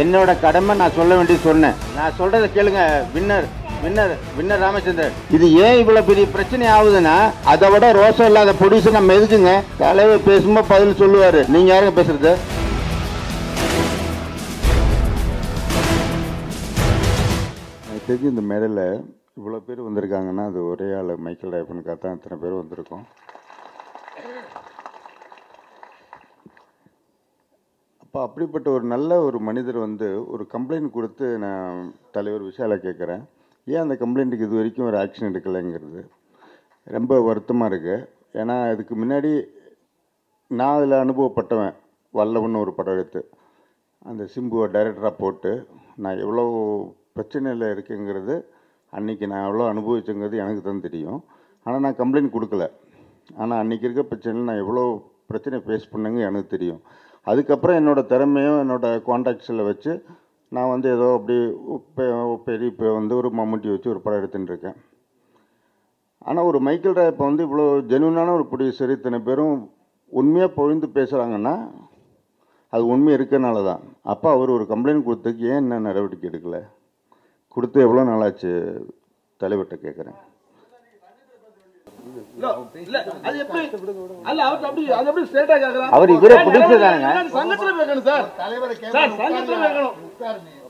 என்னோட கடமை நான் சொல்ல வேண்டியது சொன்னேன். நான் சொல்றத கேளுங்க வின்னர் வின்னர் வின்னர் ராமச்சந்திரன். இது ஏன் இவ்வளவு பெரிய பிரச்சனை ஆகுதுன்னா அதை விட ரோசம் இல்லாத ப்ரொடியூசர் நம்ம எதுக்குங்க? தலைவர் பேசும்போது பதில் சொல்லுவாரு. நீங்க யாருங்க பேசுறது? எனக்கு தெரிஞ்சு இந்த மேடையில் இவ்வளோ பேர் வந்திருக்காங்கன்னா அது ஒரே ஆள் மைக்கேல் டைப்பனுக்காக தான் இத்தனை பேர் வந்திருக்கோம். அப்படிப்பட்ட ஒரு நல்ல ஒரு மனிதர் வந்து ஒரு கம்ப்ளைண்ட் கொடுத்து நான் தலைவர் விஷாலை கேட்குறேன். ஏன் அந்த கம்ப்ளைண்ட்டுக்கு இது வரைக்கும் ஒரு ஆக்ஷன் எடுக்கலைங்கிறது? ரொம்ப வருத்தமாக இருக்குது ஏன்னா அதுக்கு முன்னாடி நான் அதில் அனுபவப்பட்டவன் வல்லவன் ஒரு படம் எடுத்து அந்த சிம்புவை டைரக்டராக போட்டு நான் எவ்வளோ பிரச்சனையில் இருக்குங்கிறது அன்றைக்கி நான் எவ்வளோ அனுபவிச்சுங்கிறது எனக்கு தான் தெரியும். ஆனால் நான் கம்ப்ளைண்ட் கொடுக்கல. ஆனால் அன்றைக்கி இருக்க பிரச்சனையில் நான் எவ்வளோ பிரச்சனை ஃபேஸ் பண்ணுங்க எனக்கு தெரியும். அதுக்கப்புறம் என்னோடய திறமையும் என்னோடய கான்டாக்ட்ஸில் வச்சு நான் வந்து ஏதோ அப்படி பெரிய இப்போ வந்து ஒரு மம்முட்டி வச்சு ஒரு படம் எடுத்துகிட்டு இருக்கேன். ஆனால் ஒரு மைக்கேல் ராயப்பை வந்து இவ்வளோ ஜெனுவனான ஒரு ப்ரொடியூசர் இத்தனை பேரும் உண்மையாக பொழிந்து பேசுகிறாங்கன்னா அது உண்மை இருக்கனால தான். அப்போ அவர் ஒரு கம்ப்ளைண்ட் கொடுத்ததுக்கு ஏன் என்ன நடவடிக்கை எடுக்கலை? கொடுத்து எவ்வளோ நாளாச்சு? தலைவர்கிட்ட கேட்குறேன் இல்ல அது எப்படி அல்ல அவர் அப்படி அது எப்படி ஸ்ட்ரைட்டா கேக்குறாங்க அவர் இவரே புடிச்சது தானுங்க. சங்கத்துல கேட்கணும் சார்? சார் சங்கத்துல கேட்கணும்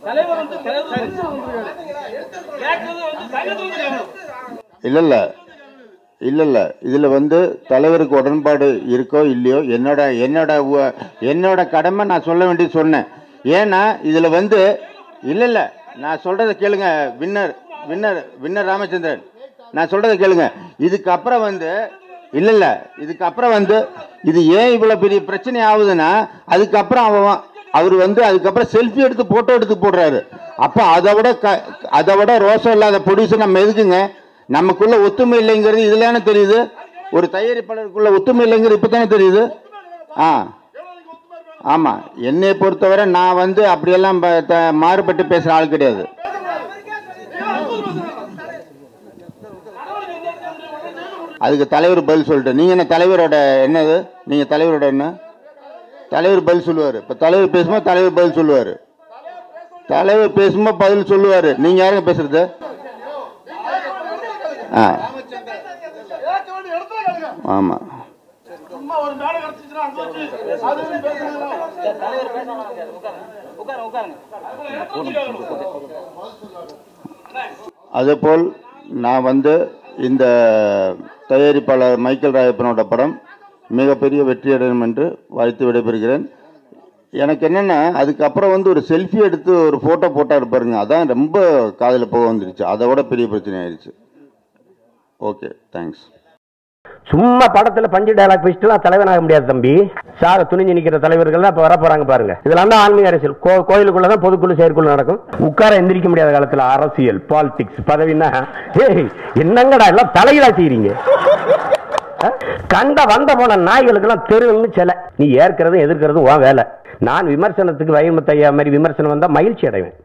தலைவர் வந்து தலைவர் சங்கத்துல வந்திருக்காரு. கேட்கறது வந்து சங்கத்துல வந்து கேட்கணும் இல்லை இல்லை. இல்லை இல்லை. இதில் வந்து தலைவருக்கு உடன்பாடு இருக்கோ இல்லையோ என்னோட என்னோட என்னோட கடமை நான் சொல்ல வேண்டியது சொன்னேன். ஏன்னா இதில் வந்து இல்லை இல்லை. நான் சொல்கிறத கேளுங்க வின்னர் வின்னர் வின்னர் ராமச்சந்திரன். நான் சொல்கிறத கேளுங்க. இதுக்கப்புறம் வந்து இல்லை இல்லை இதுக்கப்புறம் வந்து இது ஏன் இவ்வளோ பெரிய பிரச்சனை ஆகுதுன்னா அதுக்கப்புறம் அவன் அவர் வந்து அதுக்கப்புறம் செல்ஃபி எடுத்து ஃபோட்டோ எடுத்து போடுறாரு. அப்போ அதை விட க அதை விட ரோசம் இல்லாத ப்ரொடியூசர் நம்ம எதுக்குங்க? நமக்குள்ள ஒத்துமை இல்லைங்கிறது இதில் தானே தெரியுது? ஒரு தயாரிப்பாளருக்குள்ள ஒத்துமை இல்லைங்கிறது இப்போ தானே தெரியுது? ஆ. ஆமாம் என்னை பொறுத்தவரை நான் வந்து அப்படியெல்லாம் த- மாறுபட்டு பேசுகிற ஆள் கிடையாது. அதுக்கு தலைவர் பதில் சொல்லிட்டு நீங்கள் என்ன தலைவரோட என்னது? நீங்கள் தலைவரோட என்ன? தலைவர் பதில் சொல்லுவார். இப்போ தலைவர் பேசும்போது தலைவர் பதில் சொல்லுவார். தலைவர் பேசும்போது பதில் சொல்லுவார். நீங்கள் யாருங்க பேசுறது? ஆ. ஆமாம் அதேபோல் நான் வந்து இந்த தயாரிப்பாளர் மைக்கேல் ராயப்பனோட படம் மிகப்பெரிய வெற்றி அடையும் என்று வாழ்த்து விடைபெறுகிறேன். எனக்கு என்னென்னா அதுக்கப்புறம் வந்து ஒரு செல்ஃபி எடுத்து ஒரு ஃபோட்டோ போட்டால் பாருங்க அதான் ரொம்ப காதில் போக வந்துருச்சு. அதை விட பெரிய பிரச்சனை ஆயிடுச்சு. Okay thanks. சும்மா படத்துல பஞ்சு டயலாக் பேசிட்டுலாம் ஆக முடியாது தம்பி. சார துணிஞ்சு நிக்கிற தலைவர்கள் தான் இப்ப வர போறாங்க பாருங்க. இதெல்லாம் தான் ஆன்மீக அரசியல். கோ- கோயிலுக்குள்ளதான் பொதுக்குழு செயற்குழு நடக்கும். உட்கார எந்திரிக்க முடியாத காலத்துல அரசியல் பாலிடிக்ஸ் பதவின்னா என்னங்கடா எல்லாம் தலையிலா செய்யறீங்க கண்ட வந்த போன நாய்களுக்கெல்லாம் தெருன்னு சில. நீ ஏற்கிறதும் எதிர்க்கிறதும் உன் வேலை. நான் விமர்சனத்துக்கு வைமத்தையா மாதிரி விமர்சனம் வந்தா மகிழ்ச்சி அடைவேன்.